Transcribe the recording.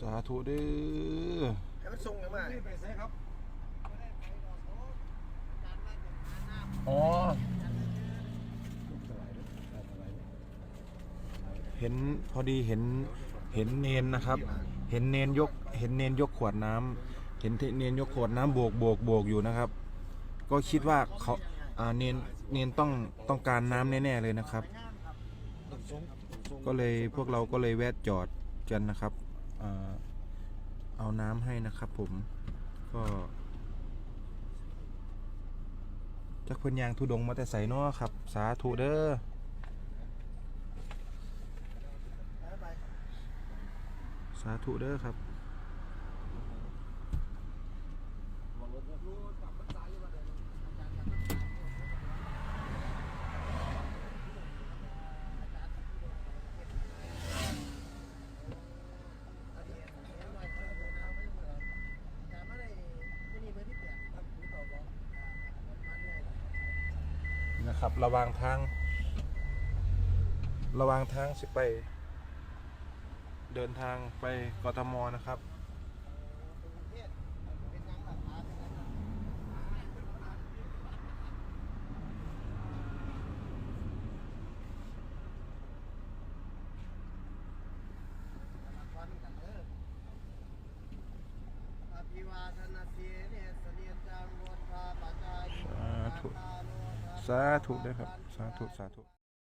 สาธุเด้อให้มันส่งยังมานี่ไปใส่ครับอ๋อ เห็นพอดีเห็นเห็นเนนนะครับ เห็นเนนยก เห็นเนนยกขวดน้ำเห็นเนนยกขวดน้ำโบกโบกโบกอยู่นะครับ ก็คิดว่าเขาอ่าเนนเนนต้องต้องการน้ำแน่ๆเลยนะครับต้องส่งต้องส่งก็เลยพวกเราก็เลยแวะจอดกันนะครับอ่า เอาน้ำให้นะครับผมก็จักเพิ่นยางทุดงมาแต่ใส่นอครับ สาธุเด้อสาธุเด้อครับ นะครับ ระหวางทาง ระหวางทางสิไป เดินทางไปกทมนะครับ อภิวาทนาสีเนสเนียจังวัฏาปัจจาย สาธุด้อครับ สาธุ สาธุ